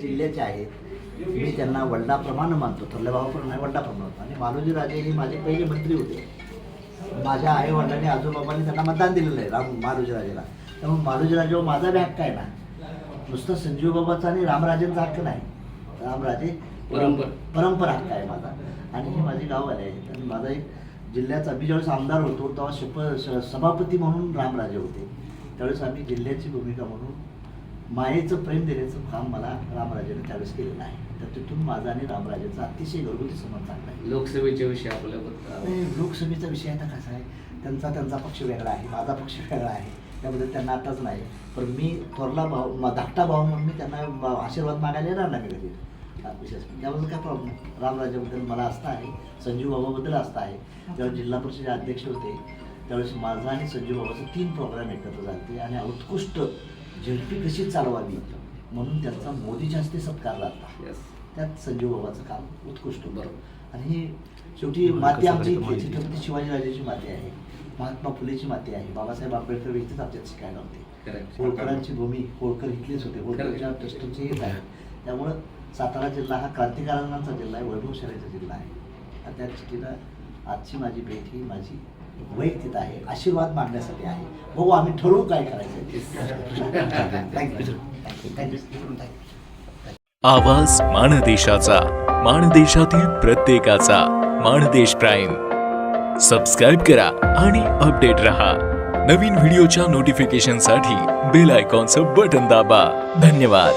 जिल्ह्याचे आहेत. मी त्यांना वडिलाप्रमाणे मानतो. थोरल्या भावाप्रमाणे वडिलाप्रमाणे आणि मालोजी राजे हे माझे पहिले मंत्री होते. माझ्या आई वडिलांनी आजोबाबांनी त्यांना मतदान दिलेलं आहे राम मालोजी राजेला. त्यामुळे मालोजी राजेवर माझा बी हक्क आहे ना नुसतं संजीव बाबाचा आणि रामराजेंचा हक्क नाही. रामराजे परंपरा. परंपरा हक्क आहे माझा. आणि हे माझे गाववाले आहेत आणि माझा एक जिल्ह्याचा मी ज्यावेळेस आमदार होतो तेव्हा शप सभापती म्हणून रामराजे होते. त्यावेळेस आम्ही जिल्ह्याची भूमिका म्हणून मायेचं प्रेम देण्याचं काम मला रामराजेने त्यावेळेस केलेलं आहे. तर तिथून माझा आणि रामराजेचा अतिशय घरगुती संबंध चांगला आहे. लोकसभेच्या विषयी आपल्याबद्दल लोकसभेचा विषय आता कसा आहे. त्यांचा त्यांचा पक्ष वेगळा आहे माझा पक्ष वेगळा आहे. त्याबद्दल त्यांना आताच नाही. पण मी थोरला भाऊ म- धाकटा भाऊ म्हणून मी त्यांना आशीर्वाद मागायला येणार नाही हा, विशेष त्याबद्दल काय प्रॉब्लेम रामराजाबद्दल मला आस्था आहे. संजीव बाबाबद्दल आस्था आहे. जेव्हा जिल्हा परिषदेचे अध्यक्ष होते. त्यावेळेस माझा आणि संजीव बाबाचे तीन प्रोग्राम एकत्र झाले आणि उत्कृष्ट झेडपी कशी चालवावी? म्हणून त्यांचा मोदीच्या हस्ते सत्कार Yes. त्यात संजीव बाबाचं काम उत्कृष्ट बरोबर. आणि शेवटी माती आमची छत्रपती शिवाजीराजाची माती आहे. महात्मा फुलेची माती आहे. बाबासाहेब आंबेडकर इथेच आमच्यात शिकायला होते. होळकरांची भूमी होळकर इथलेच होते. होळकरच्या ट्रस्टचे हेच आहे त्यामुळं सातारा जिल्हा हा क्रांतिकारकांचा जिल्हा आहे. वैभवशालीचा जिल्हा आहे. आणि त्या दृष्टीनं आजची माझी भेट ही माझी वैयक्तिक आहे आशीर्वाद मागण्यासाठी आहे. बघू आम्ही ठरवू काय करायचं थँक्यू थँक्यू आवाज माणदेशाचा माणदेशातील प्रत्येकाचा. माणदेश प्राईम. सबस्क्राईब करा आणि अपडेट रहा. नवीन व्हिडिओच्या नोटिफिकेशनसाठी बेल आयकॉनचं बटन दाबा. धन्यवाद.